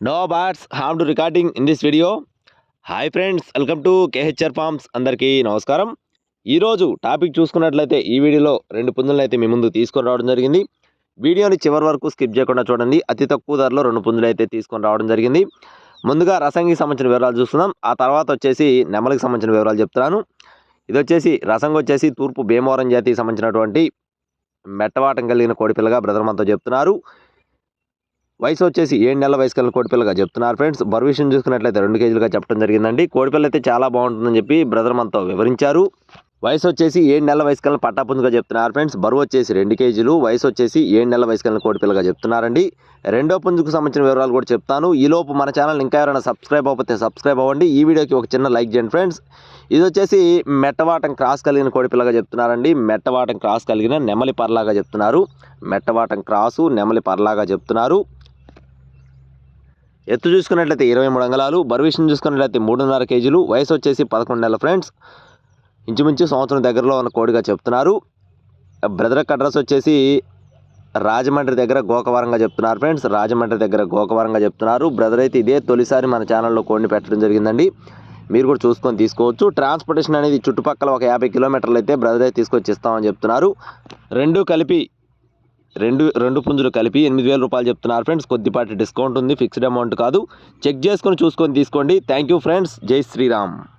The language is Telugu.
No bots harm to recording in this video hi friends welcome to KHR farms అందరికీ నమస్కారం. ఈరోజు టాపిక్ చూసుకున్నట్లయితే ఈ వీడియోలో రెండు పుంజులను అయితే మీ ముందు తీసుకొని రావడం జరిగింది. వీడియోని చివరి వరకు స్కిప్ చేయకుండా చూడండి. అతి తక్కువ ధరలో రెండు పుంజులు అయితే తీసుకొని రావడం జరిగింది. ముందుగా రసంగికి సంబంధించిన వివరాలు చూస్తున్నాం. ఆ తర్వాత వచ్చేసి నెమలికి సంబంధించిన వివరాలు చెప్తున్నాను. ఇది వచ్చేసి రసంగి వచ్చేసి తూర్పు భీమవరం జాతికి సంబంధించినటువంటి మెట్టవాటం కలిగిన కోడిపిల్లగా బ్రదర్ మనతో చెప్తున్నారు. వయసు వచ్చేసి ఏడు నెలల వయసు కలిగిన కోడిపిల్లగా చెప్తున్నారు ఫ్రెండ్స్. బరువు విషయం చూసుకున్నట్లయితే రెండు కేజీలుగా చెప్పడం జరిగిందండి. కోడిపిల్ల అయితే చాలా బాగుంటుందని చెప్పి బ్రదర్ మనతో వివరించారు. వయసు వచ్చేసి ఏడు నెలల వయసు కలిగిన పట్టాపుంజుగా చెప్తున్నారు ఫ్రెండ్స్. బరువు వచ్చేసి రెండు కేజీలు వయసు వచ్చేసి ఏడు నెలల వయసు కలిగిన కోడిపిల్లగా చెప్తున్నారండి. రెండో పుంజుకు సంబంధించిన వివరాలు కూడా చెప్తాను. ఈలోపు మన ఛానల్ ఇంకా ఎవరైనా సబ్స్క్రైబ్ అవ్వకపోతే సబ్స్క్రైబ్ అవ్వండి. ఈ వీడియోకి ఒక చిన్న లైక్ చేయండి ఫ్రెండ్స్. ఇది వచ్చేసి మెట్టవాటం క్రాస్ కలిగిన కోడిపిల్లగా చెప్తున్నారండి. మెట్టవాటం క్రాస్ కలిగిన నెమలి పర్లాగా చెప్తున్నారు. మెట్టవాటం క్రాసు నెమలి పర్లాగా చెప్తున్నారు. ఎత్తు చూసుకున్నట్లయితే ఇరవై మూడు అంగళాలు బర్విషన్ చూసుకున్నట్లయితే మూడున్నర కేజీలు వయసు వచ్చేసి పదకొండు నెలల ఫ్రెండ్స్. ఇంచుమించు సంవత్సరం దగ్గరలో ఉన్న కోడిగా చెప్తున్నారు. బ్రదర్ అడ్రస్ వచ్చేసి రాజమండ్రి దగ్గర గోకవరంగా చెప్తున్నారు ఫ్రెండ్స్. రాజమండ్రి దగ్గర గోకవరంగా చెప్తున్నారు. బ్రదర్ అయితే ఇదే తొలిసారి మన ఛానల్లో కోడిని పెట్టడం జరిగిందండి. మీరు కూడా చూసుకొని తీసుకోవచ్చు. ట్రాన్స్పోర్టేషన్ అనేది చుట్టుపక్కల ఒక యాభై కిలోమీటర్లు అయితే బ్రదర్ అయితే తీసుకొచ్చి ఇస్తామని చెప్తున్నారు. రెండు కలిపి రెండు రెండు పుంజులు కలిపి ఎనిమిది వేల రూపాయలు చెప్తున్నారు ఫ్రెండ్స్. కొద్దిపాటి డిస్కౌంట్ ఉంది ఫిక్స్డ్ అమౌంట్ కాదు. చెక్ చేసుకొని చూసుకొని తీసుకోండి. Thank you friends. జై శ్రీరామ్.